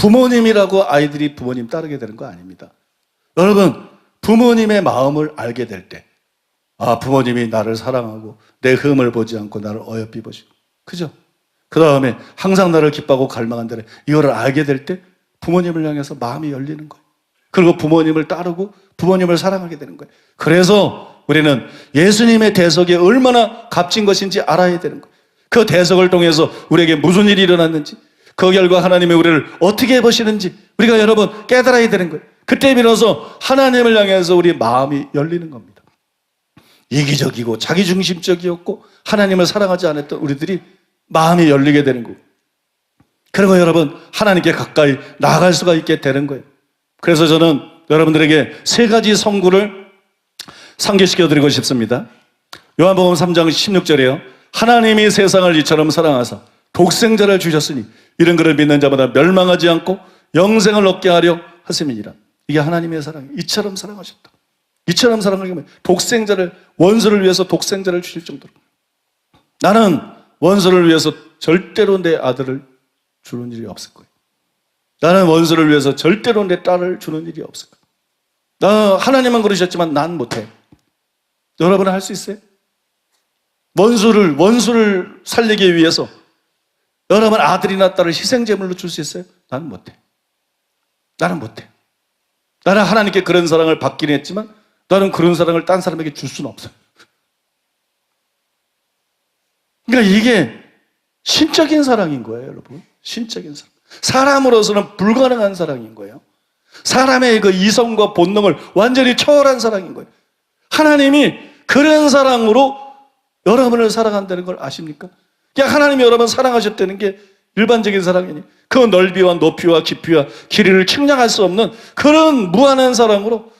부모님이라고 아이들이 부모님 따르게 되는 거 아닙니다. 여러분, 부모님의 마음을 알게 될 때, 아, 부모님이 나를 사랑하고 내 흠을 보지 않고 나를 어여삐 보시고. 그죠? 그 다음에 항상 나를 기뻐하고 갈망한다는 이거를 알게 될 때 부모님을 향해서 마음이 열리는 거예요. 그리고 부모님을 따르고 부모님을 사랑하게 되는 거예요. 그래서 우리는 예수님의 대속이 얼마나 값진 것인지 알아야 되는 거예요. 그 대속을 통해서 우리에게 무슨 일이 일어났는지, 그 결과 하나님이 우리를 어떻게 보시는지 우리가 여러분 깨달아야 되는 거예요. 그때 비로소 하나님을 향해서 우리 마음이 열리는 겁니다. 이기적이고 자기중심적이었고 하나님을 사랑하지 않았던 우리들이 마음이 열리게 되는 거고. 그리고 여러분 하나님께 가까이 나아갈 수가 있게 되는 거예요. 그래서 저는 여러분들에게 세 가지 성구를 상기시켜 드리고 싶습니다. 요한복음 3장 16절에요. 하나님이 세상을 이처럼 사랑하사 독생자를 주셨으니 이런 그를 믿는 자마다 멸망하지 않고 영생을 얻게 하려 하심이니라. 이게 하나님의 사랑이 이처럼 사랑하셨다. 이처럼 사랑하게 하면 독생자를 원수를 위해서 독생자를 주실 정도로 나는 원수를 위해서 절대로 내 아들을 주는 일이 없을 거예요. 나는 원수를 위해서 절대로 내 딸을 주는 일이 없을 거예요. 나 하나님은 그러셨지만 난 못해. 여러분은 할 수 있어요? 원수를 원수를 살리기 위해서 여러분 아들이나 딸을 희생제물로 줄 수 있어요? 나는 못해. 나는 못해. 나는 하나님께 그런 사랑을 받긴 했지만 나는 그런 사랑을 딴 사람에게 줄 수는 없어요. 그러니까 이게 신적인 사랑인 거예요, 여러분. 신적인 사랑. 사람으로서는 불가능한 사랑인 거예요. 사람의 그 이성과 본능을 완전히 초월한 사랑인 거예요. 하나님이 그런 사랑으로 여러분을 사랑한다는 걸 아십니까? 그냥 하나님이 여러분 사랑하셨다는 게 일반적인 사랑이니 그 넓이와 높이와 깊이와 길이를 측량할 수 없는 그런 무한한 사랑으로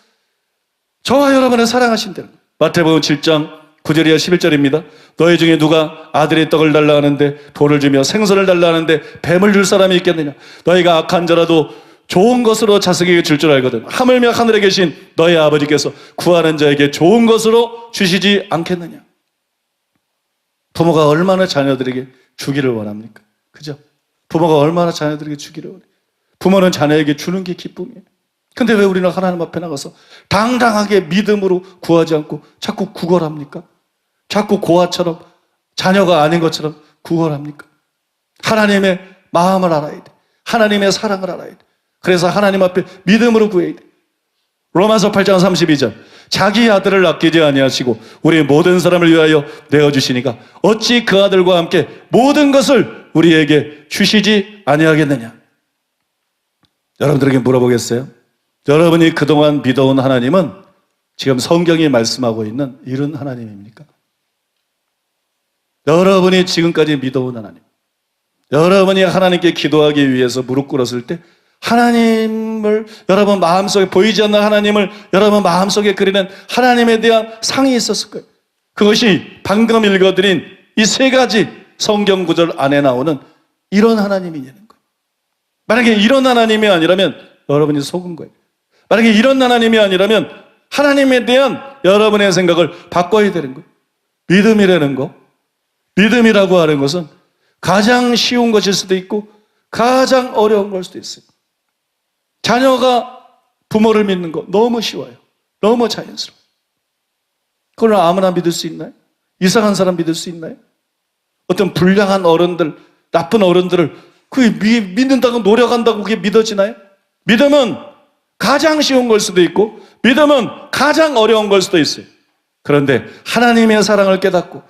저와 여러분을 사랑하신다는 거예요. 마태복음 7장 9절이야 11절입니다. 너희 중에 누가 아들의 떡을 달라 하는데 돌을 주며 생선을 달라 하는데 뱀을 줄 사람이 있겠느냐? 너희가 악한 자라도 좋은 것으로 자식에게 줄 줄 알거든. 하물며 하늘에 계신 너희 아버지께서 구하는 자에게 좋은 것으로 주시지 않겠느냐? 부모가 얼마나 자녀들에게 주기를 원합니까? 그죠? 부모가 얼마나 자녀들에게 주기를 원해요. 부모는 자녀에게 주는 게 기쁨이에요. 근데 왜 우리는 하나님 앞에 나가서 당당하게 믿음으로 구하지 않고 자꾸 구걸합니까? 자꾸 고아처럼 자녀가 아닌 것처럼 구걸합니까? 하나님의 마음을 알아야 돼. 하나님의 사랑을 알아야 돼. 그래서 하나님 앞에 믿음으로 구해야 돼. 로마서 8장 32절. 자기 아들을 아끼지 아니하시고 우리 모든 사람을 위하여 내어 주시니까 어찌 그 아들과 함께 모든 것을 우리에게 주시지 아니하겠느냐? 여러분들에게 물어보겠어요? 여러분이 그동안 믿어온 하나님은 지금 성경이 말씀하고 있는 이런 하나님입니까? 여러분이 지금까지 믿어온 하나님. 여러분이 하나님께 기도하기 위해서 무릎 꿇었을 때 하나님을 여러분 마음속에 보이지 않는 하나님을 여러분 마음속에 그리는 하나님에 대한 상이 있었을 거예요. 그것이 방금 읽어드린 이 세 가지 성경 구절 안에 나오는 이런 하나님이냐는 거예요. 만약에 이런 하나님이 아니라면 여러분이 속은 거예요. 만약에 이런 하나님이 아니라면 하나님에 대한 여러분의 생각을 바꿔야 되는 거예요. 믿음이라는 거, 믿음이라고 하는 것은 가장 쉬운 것일 수도 있고 가장 어려운 걸 수도 있어요. 자녀가 부모를 믿는 거 너무 쉬워요. 너무 자연스러워요. 그걸 아무나 믿을 수 있나요? 이상한 사람 믿을 수 있나요? 어떤 불량한 어른들, 나쁜 어른들을 그 믿는다고 노력한다고 그게 믿어지나요? 믿음은 가장 쉬운 걸 수도 있고 믿음은 가장 어려운 걸 수도 있어요. 그런데 하나님의 사랑을 깨닫고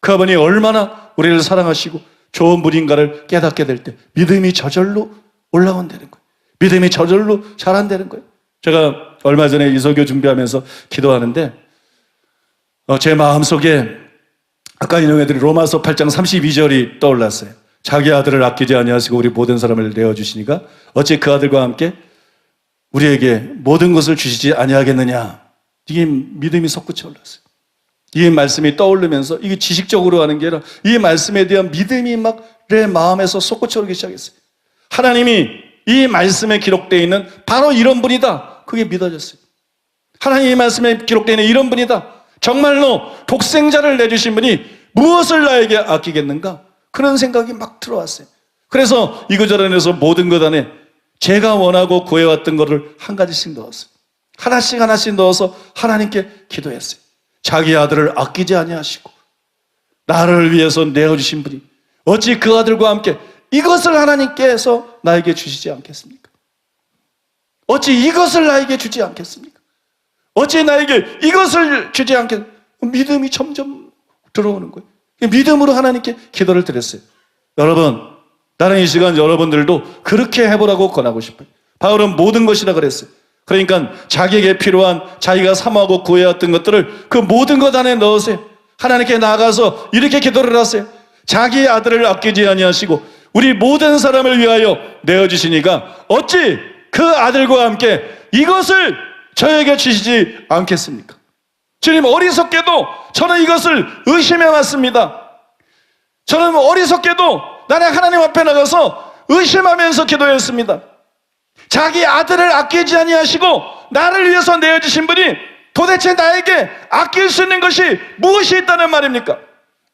그분이 얼마나 우리를 사랑하시고 좋은 분인가를 깨닫게 될 때 믿음이 저절로 올라온다는 거예요. 믿음이 저절로 자란다는 거예요. 제가 얼마 전에 이소교 준비하면서 기도하는데 어, 제 마음속에 아까 인용해드린 로마서 8장 32절이 떠올랐어요. 자기 아들을 아끼지 아니하시고 우리 모든 사람을 내어 주시니까 어찌 그 아들과 함께 우리에게 모든 것을 주시지 아니하겠느냐. 이게 믿음이 솟구쳐 올랐어요. 이 말씀이 떠오르면서 이게 지식적으로 하는 게 아니라 이 말씀에 대한 믿음이 막 내 마음에서 솟구쳐 오르기 시작했어요. 하나님이 이 말씀에 기록되어 있는 바로 이런 분이다. 그게 믿어졌어요. 하나님 이 말씀에 기록되어 있는 이런 분이다. 정말로 독생자를 내주신 분이 무엇을 나에게 아끼겠는가? 그런 생각이 막 들어왔어요. 그래서 이 구절 안에서 모든 것 안에 제가 원하고 구해왔던 것을 한 가지씩 넣었어요. 하나씩 하나씩 넣어서 하나님께 기도했어요. 자기 아들을 아끼지 아니하시고 나를 위해서 내어주신 분이 어찌 그 아들과 함께 이것을 하나님께서 나에게 주시지 않겠습니까? 어찌 이것을 나에게 주지 않겠습니까? 어찌 나에게 이것을 주지 않겠 믿음이 점점 들어오는 거예요. 믿음으로 하나님께 기도를 드렸어요. 여러분, 나는 이 시간 여러분들도 그렇게 해보라고 권하고 싶어요. 바울은 모든 것이라 그랬어요. 그러니까 자기에게 필요한 자기가 사모하고 구해왔던 것들을 그 모든 것 안에 넣으세요. 하나님께 나아가서 이렇게 기도를 하세요. 자기 아들을 아끼지 아니하시고 우리 모든 사람을 위하여 내어주시니까 어찌 그 아들과 함께 이것을 저에게 주시지 않겠습니까? 주님 어리석게도 저는 이것을 의심해 왔습니다. 저는 어리석게도 나는 하나님 앞에 나가서 의심하면서 기도했습니다. 자기 아들을 아끼지 아니하시고 나를 위해서 내어주신 분이 도대체 나에게 아낄 수 있는 것이 무엇이 있다는 말입니까?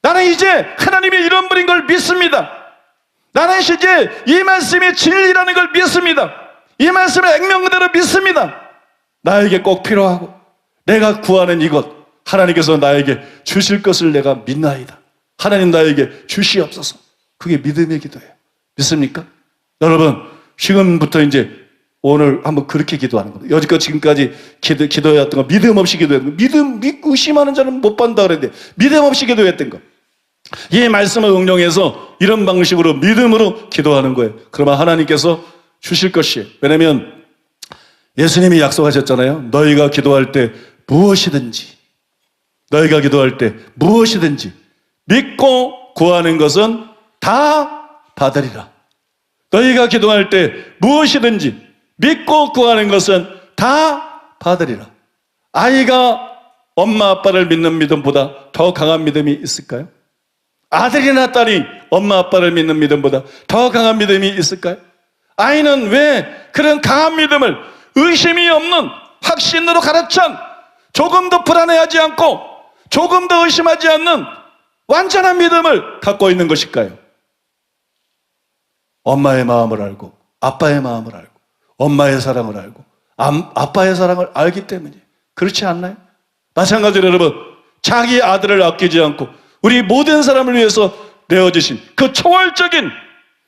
나는 이제 하나님이 이런 분인 걸 믿습니다. 나는 이제 이 말씀이 진리라는 걸 믿습니다. 이 말씀을 액면 그대로 믿습니다. 나에게 꼭 필요하고 내가 구하는 이것 하나님께서 나에게 주실 것을 내가 믿나이다. 하나님 나에게 주시옵소서. 그게 믿음의 기도예요. 믿습니까? 여러분 지금부터 이제 오늘 한번 그렇게 기도하는 겁니다. 여지껏 지금까지 기도, 기도해왔던 거 믿음 없이 기도했던 거 믿음 믿고 의심하는 자는 못 받는다 그랬는데 믿음 없이 기도했던 거. 이 말씀을 응용해서 이런 방식으로 믿음으로 기도하는 거예요. 그러면 하나님께서 주실 것이에요. 왜냐면 예수님이 약속하셨잖아요. 너희가 기도할 때 무엇이든지, 너희가 기도할 때 무엇이든지 믿고 구하는 것은 다 받으리라. 너희가 기도할 때 무엇이든지 믿고 구하는 것은 다 받으리라. 아이가 엄마 아빠를 믿는 믿음보다 더 강한 믿음이 있을까요? 아들이나 딸이 엄마 아빠를 믿는 믿음보다 더 강한 믿음이 있을까요? 아이는 왜 그런 강한 믿음을 의심이 없는 확신으로 가르친 조금도 불안해하지 않고 조금도 의심하지 않는 완전한 믿음을 갖고 있는 것일까요? 엄마의 마음을 알고 아빠의 마음을 알고 엄마의 사랑을 알고 암- 아빠의 사랑을 알기 때문에 그렇지 않나요? 마찬가지로 여러분 자기 아들을 아끼지 않고 우리 모든 사람을 위해서 내어주신 그 초월적인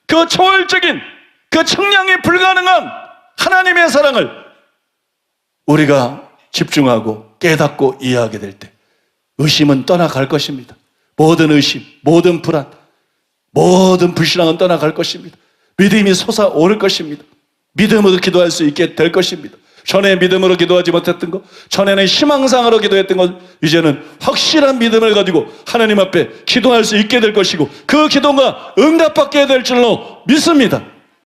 그 초월적인 그 청량이 불가능한 하나님의 사랑을 우리가 집중하고 깨닫고 이해하게 될 때 의심은 떠나갈 것입니다. 모든 의심, 모든 불안, 모든 불신앙은 떠나갈 것입니다. 믿음이 솟아오를 것입니다. 믿음으로 기도할 수 있게 될 것입니다. 전에 믿음으로 기도하지 못했던 것, 전에는 희망상으로 기도했던 것, 이제는 확실한 믿음을 가지고 하나님 앞에 기도할 수 있게 될 것이고 그 기도가 응답받게 될 줄로 믿습니다.